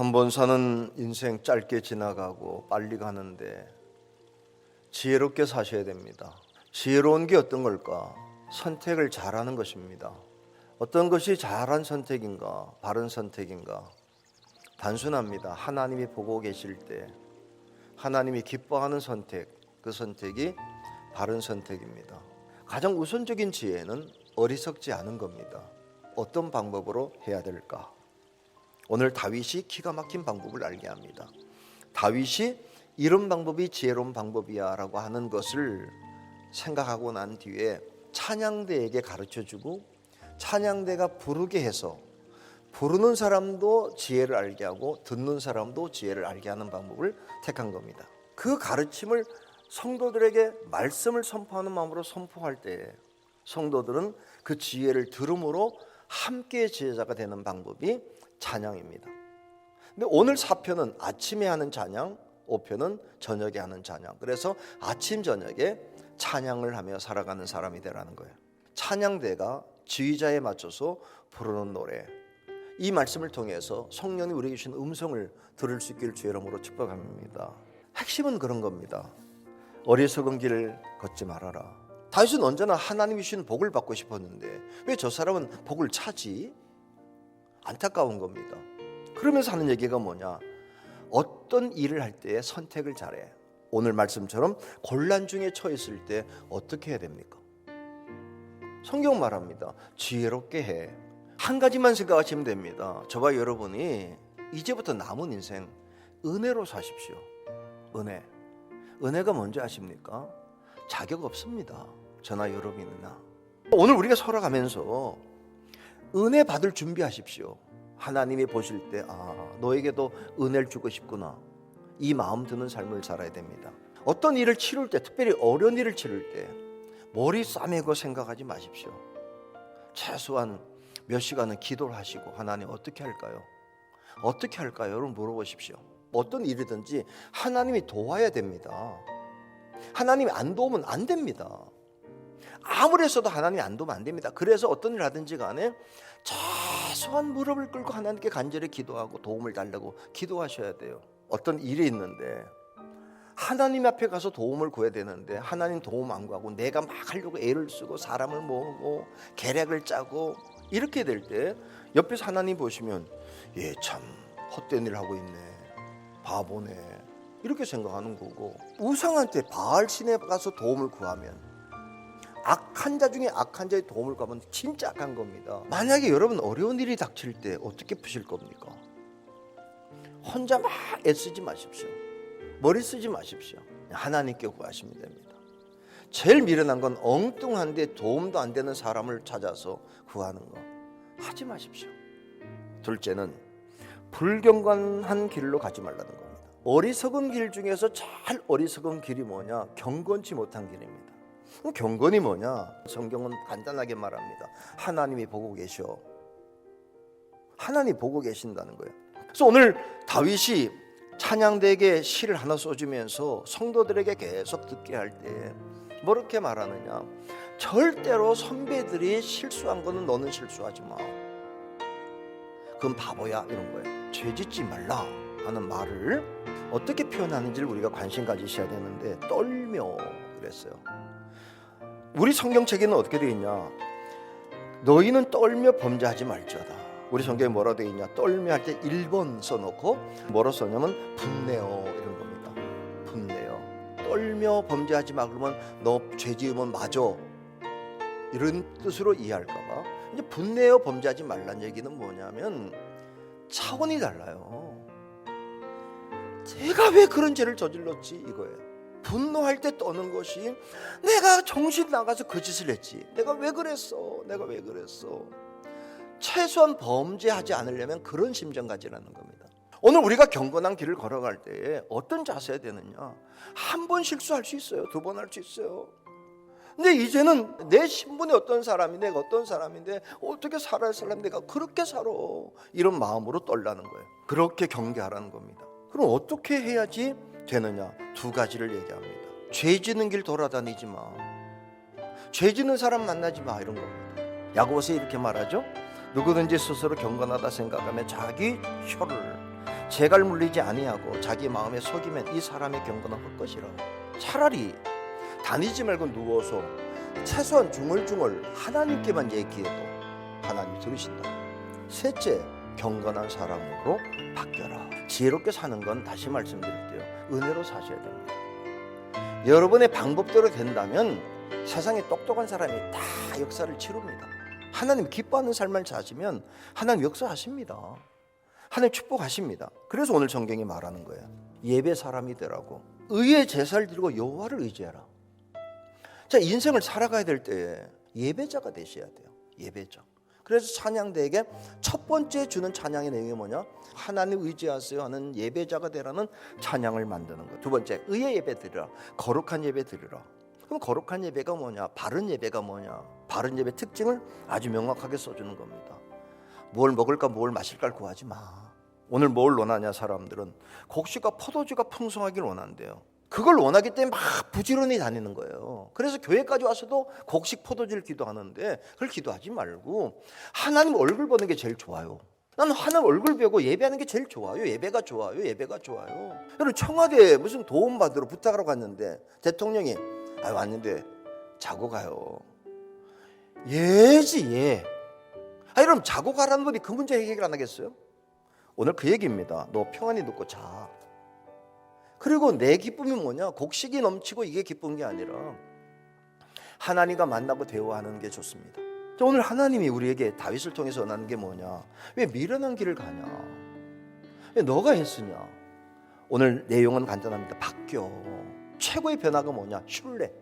한 번 사는 인생 짧게 지나가고 빨리 가는데 지혜롭게 사셔야 됩니다. 지혜로운 게 어떤 걸까? 선택을 잘하는 것입니다. 어떤 것이 잘한 선택인가? 바른 선택인가? 단순합니다. 하나님이 보고 계실 때 하나님이 기뻐하는 선택, 그 선택이 바른 선택입니다. 가장 우선적인 지혜는 어리석지 않은 겁니다. 어떤 방법으로 해야 될까? 오늘 다윗이 기가 막힌 방법을 알게 합니다. 다윗이 이런 방법이 지혜로운 방법이야라고 하는 것을 생각하고 난 뒤에 찬양대에게 가르쳐 주고 찬양대가 부르게 해서 부르는 사람도 지혜를 알게 하고 듣는 사람도 지혜를 알게 하는 방법을 택한 겁니다. 그 가르침을 성도들에게 말씀을 선포하는 마음으로 선포할 때 성도들은 그 지혜를 들음으로 함께 지혜자가 되는 방법이 찬양입니다. 근데 오늘 4편은 아침에 하는 찬양, 5편은 저녁에 하는 찬양. 그래서 아침 저녁에 찬양을 하며 살아가는 사람이 되라는 거예요. 찬양대가 지휘자에 맞춰서 부르는 노래. 이 말씀을 통해서 성령이 우리에게 주신 음성을 들을 수 있기를 주의 이름으로 축복합니다. 핵심은 그런 겁니다. 어리석은 길을 걷지 말아라. 다윗은 언제나 하나님이 주신 복을 받고 싶었는데 왜 저 사람은 복을 차지? 안타까운 겁니다. 그러면서 하는 얘기가 뭐냐? 어떤 일을 할때 선택을 잘해. 오늘 말씀처럼 곤란 중에 처했을 때 어떻게 해야 됩니까? 성경 말합니다. 지혜롭게 해. 한 가지만 생각하시면 됩니다. 저와 여러분이 이제부터 남은 인생 은혜로 사십시오. 은혜. 은혜가 뭔지 아십니까? 자격 없습니다. 저나 여러분이나. 오늘 우리가 살아가면서 은혜 받을 준비하십시오. 하나님이 보실 때, 아, 너에게도 은혜를 주고 싶구나. 이 마음 드는 삶을 살아야 됩니다. 어떤 일을 치룰 때, 특별히 어려운 일을 치룰 때, 머리 싸매고 생각하지 마십시오. 최소한 몇 시간은 기도를 하시고, 하나님 어떻게 할까요? 어떻게 할까요? 여러분 물어보십시오. 어떤 일이든지 하나님이 도와야 됩니다. 하나님이 안 도우면 안 됩니다. 아무리 했어도 하나님이 안 도우면 안 됩니다. 그래서 어떤 일 하든지 간에 최소한 무릎을 꿇고 하나님께 간절히 기도하고 도움을 달라고 기도하셔야 돼요. 어떤 일이 있는데 하나님 앞에 가서 도움을 구해야 되는데 하나님 도움 안 구하고 내가 막 하려고 애를 쓰고 사람을 모으고 계략을 짜고 이렇게 될 때 옆에서 하나님 보시면 얘 참 헛된 일 하고 있네 바보네 이렇게 생각하는 거고 우상한테 바알 신에 가서 도움을 구하면 악한 자 중에 악한 자의 도움을 구하면 진짜 악한 겁니다. 만약에 여러분 어려운 일이 닥칠 때 어떻게 푸실 겁니까? 혼자 막 애쓰지 마십시오. 머리 쓰지 마십시오. 하나님께 구하시면 됩니다. 제일 미련한 건 엉뚱한데 도움도 안 되는 사람을 찾아서 구하는 거 하지 마십시오. 둘째는 불경건한 길로 가지 말라는 겁니다. 어리석은 길 중에서 제일 어리석은 길이 뭐냐? 경건치 못한 길입니다. 경건이 뭐냐? 성경은 간단하게 말합니다. 하나님이 보고 계셔. 하나님 보고 계신다는 거예요. 그래서 오늘 다윗이 찬양대에게 시를 하나 써주면서 성도들에게 계속 듣게 할 때 뭐렇게 말하느냐? 절대로 선배들이 실수한 거는 너는 실수하지 마. 그건 바보야 이런 거예요. 죄짓지 말라 하는 말을 어떻게 표현하는지를 우리가 관심 가지셔야 되는데 떨며 그랬어요. 우리 성경책에는 어떻게 되어 있냐? 너희는 떨며 범죄하지 말지어다. 우리 성경에 뭐라 되어 있냐? 떨며 할 때 1번 써놓고 뭐라 써냐면 분내어 이런 겁니다. 분내어. 떨며 범죄하지 마 그러면 너 죄 지으면 맞아. 이런 뜻으로 이해할까봐 이제 분내어 범죄하지 말란 얘기는 뭐냐면 차원이 달라요. 제가 왜 그런 죄를 저질렀지 이거예요. 분노할 때 떠는 것이 내가 정신 나가서 그 짓을 했지. 내가 왜 그랬어? 내가 왜 그랬어? 최소한 범죄하지 않으려면 그런 심정 가지라는 겁니다. 오늘 우리가 경건한 길을 걸어갈 때에 어떤 자세야 되느냐? 한 번 실수할 수 있어요. 두 번 할 수 있어요. 근데 이제는 내 신분이 어떤 내가 어떤 사람인데 어떻게 살아야 사람 내가 그렇게 살아 이런 마음으로 떨라는 거예요. 그렇게 경계하라는 겁니다. 그럼 어떻게 해야지 되느냐? 두 가지를 얘기합니다. 죄 짓는 길 돌아다니지 마. 죄 짓는 사람 만나지 마 이런 겁니다. 야고보서 이렇게 말하죠. 누구든지 스스로 경건하다 생각하며 자기 혀를 재갈 물리지 아니하고 자기 마음에 속이면 이 사람의 경건은 헛것이라 차라리 다니지 말고 누워서 최소한 중얼중얼 하나님께만 얘기해도 하나님 들으신다 셋째 경건한 사람으로 바뀌어라 지혜롭게 사는 건 다시 말씀드릴게요 은혜로 사셔야 됩니다 여러분의 방법대로 된다면 세상에 똑똑한 사람이 다 역사를 치릅니다 하나님 기뻐하는 삶을 사시면 하나님 역사하십니다 하나님 축복하십니다. 그래서 오늘 성경이 말하는 거예요. 예배 사람이 되라고. 의의 제사를 드리고 여호와를 의지해라. 자, 인생을 살아가야 될때 예배자가 되셔야 돼요. 예배자. 그래서 찬양대에게 첫 번째 주는 찬양의 내용이 뭐냐? 하나님 의지하세요 하는 예배자가 되라는 찬양을 만드는 거예요. 두 번째, 의의 예배 드리라. 거룩한 예배 드리라. 그럼 거룩한 예배가 뭐냐? 바른 예배가 뭐냐? 바른 예배 특징을 아주 명확하게 써주는 겁니다. 뭘 먹을까 뭘 마실까 구하지 마. 오늘 뭘 원하냐 사람들은 곡식과 포도주가 풍성하길 원한대요. 그걸 원하기 때문에 막 부지런히 다니는 거예요. 그래서 교회까지 와서도 곡식 포도주를 기도하는데 그걸 기도하지 말고 하나님 얼굴 보는 게 제일 좋아요. 나는 하나님 얼굴 보고 예배하는 게 제일 좋아요. 예배가 좋아요. 예배가 좋아요. 여러분 청와대에 무슨 도움 받으러 부탁하러 갔는데 대통령이 아 왔는데 자고 가요. 예지 예. 아, 여러분 자고 가라는 분이 그 문제 해결 안 하겠어요? 오늘 그 얘기입니다. 너 평안히 눕고 자. 그리고 내 기쁨이 뭐냐? 곡식이 넘치고 이게 기쁜 게 아니라 하나님과 만나고 대화하는 게 좋습니다. 자, 오늘 하나님이 우리에게 다윗을 통해서 원하는 게 뭐냐? 왜 미련한 길을 가냐? 왜 너가 했으냐? 오늘 내용은 간단합니다. 바뀌어. 최고의 변화가 뭐냐? 신뢰.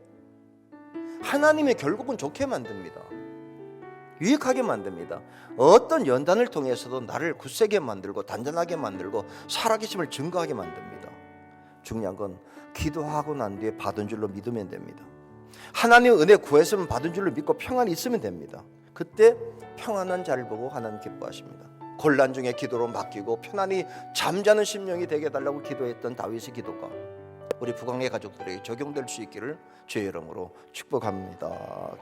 하나님의 결국은 좋게 만듭니다. 유익하게 만듭니다. 어떤 연단을 통해서도 나를 굳세게 만들고 단단하게 만들고 살아계심을 증거하게 만듭니다. 중요한 건 기도하고 난 뒤에 받은 줄로 믿으면 됩니다. 하나님 은혜 구했으면 받은 줄로 믿고 평안이 있으면 됩니다. 그때 평안한 자를 보고 하나님 기뻐하십니다. 곤란 중에 기도로 맡기고 편안히 잠자는 심령이 되게 해달라고 기도했던 다윗의 기도가 우리 북왕의 가족들에게 적용될 수 있기를 주의 이름으로 축복합니다.